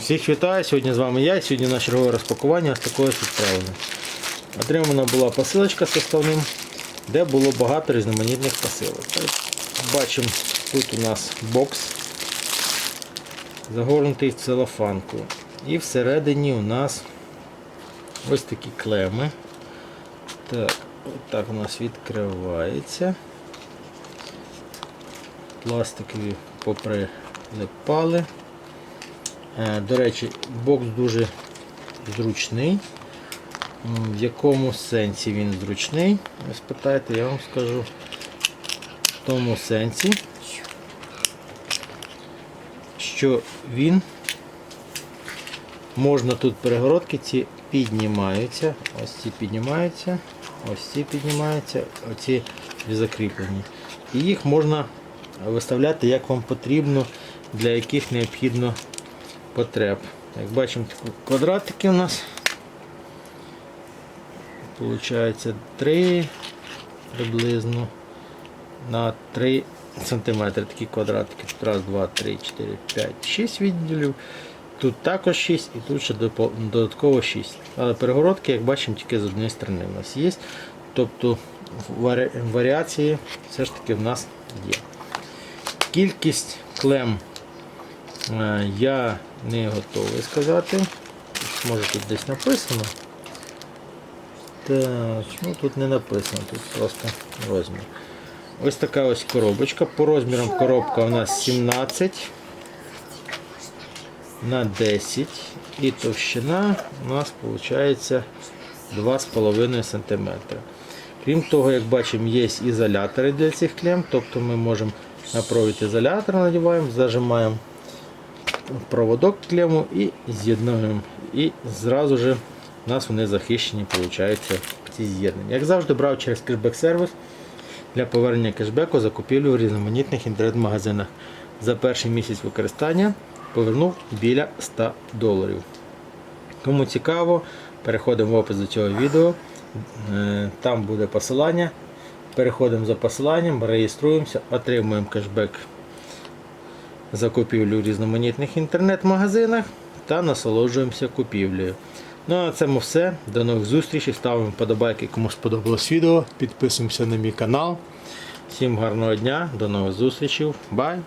Всіх вітаю, сьогодні з вами я. Сьогодні на чергове розпакування ось такої відправлено. Отримана була посилочка з составним, де було багато різноманітних посилок. Бачимо, тут у нас бокс, загорнутий в целофанку. І всередині у нас ось такі клеми. Так, так у нас відкривається. Пластикові поприлипали. Е, До речі, бокс дуже зручний. В якому сенсі він зручний? Ви спитаєте, я вам скажу. В тому сенсі, що він можна тут перегородки ці піднімаються, ось ці піднімаються, ось ці піднімаються, оці закріплені. І їх можна виставляти як вам потрібно, для яких необхідно потреб. Як бачимо, квадратики у нас. Получається 3 приблизно на 3 сантиметри такі квадратики. Тут раз, два, три, 4, 5, 6 відділів. Тут також 6 і тут ще додатково 6. Але перегородки, як бачимо, тільки з однієї сторони у нас є. Тобто варі- варіації все ж таки в нас є. Кількість клем я не готовий сказати. Може тут десь написано. Так, ну тут не написано, тут просто розмір. Ось така ось коробочка. По розмірам коробка у нас 17 на 10 і товщина у нас виходить 2,5 см. Крім того, як бачимо, є ізолятори для цих клем, тобто ми можемо на провід ізолятор надіваємо, зажимаємо проводок клему і з'єднуємо. І зразу ж у нас вони захищені, виходить, ці з'єднання. Як завжди, брав через кешбек-сервіс для повернення кешбеку закупівлю в різноманітних інтернет-магазинах. За перший місяць використання повернув біля 100 доларів. Кому цікаво, переходимо в опис до цього відео. Е, Там буде посилання. Переходимо за посиланням, реєструємося, отримуємо кешбек за купівлю в різноманітних інтернет-магазинах та насолоджуємося купівлею. Ну а на цьому все. До нових зустрічей. Ставимо вподобайки, кому сподобалось відео. Підписуємося на мій канал. Всім гарного дня, до нових зустрічей. Бай!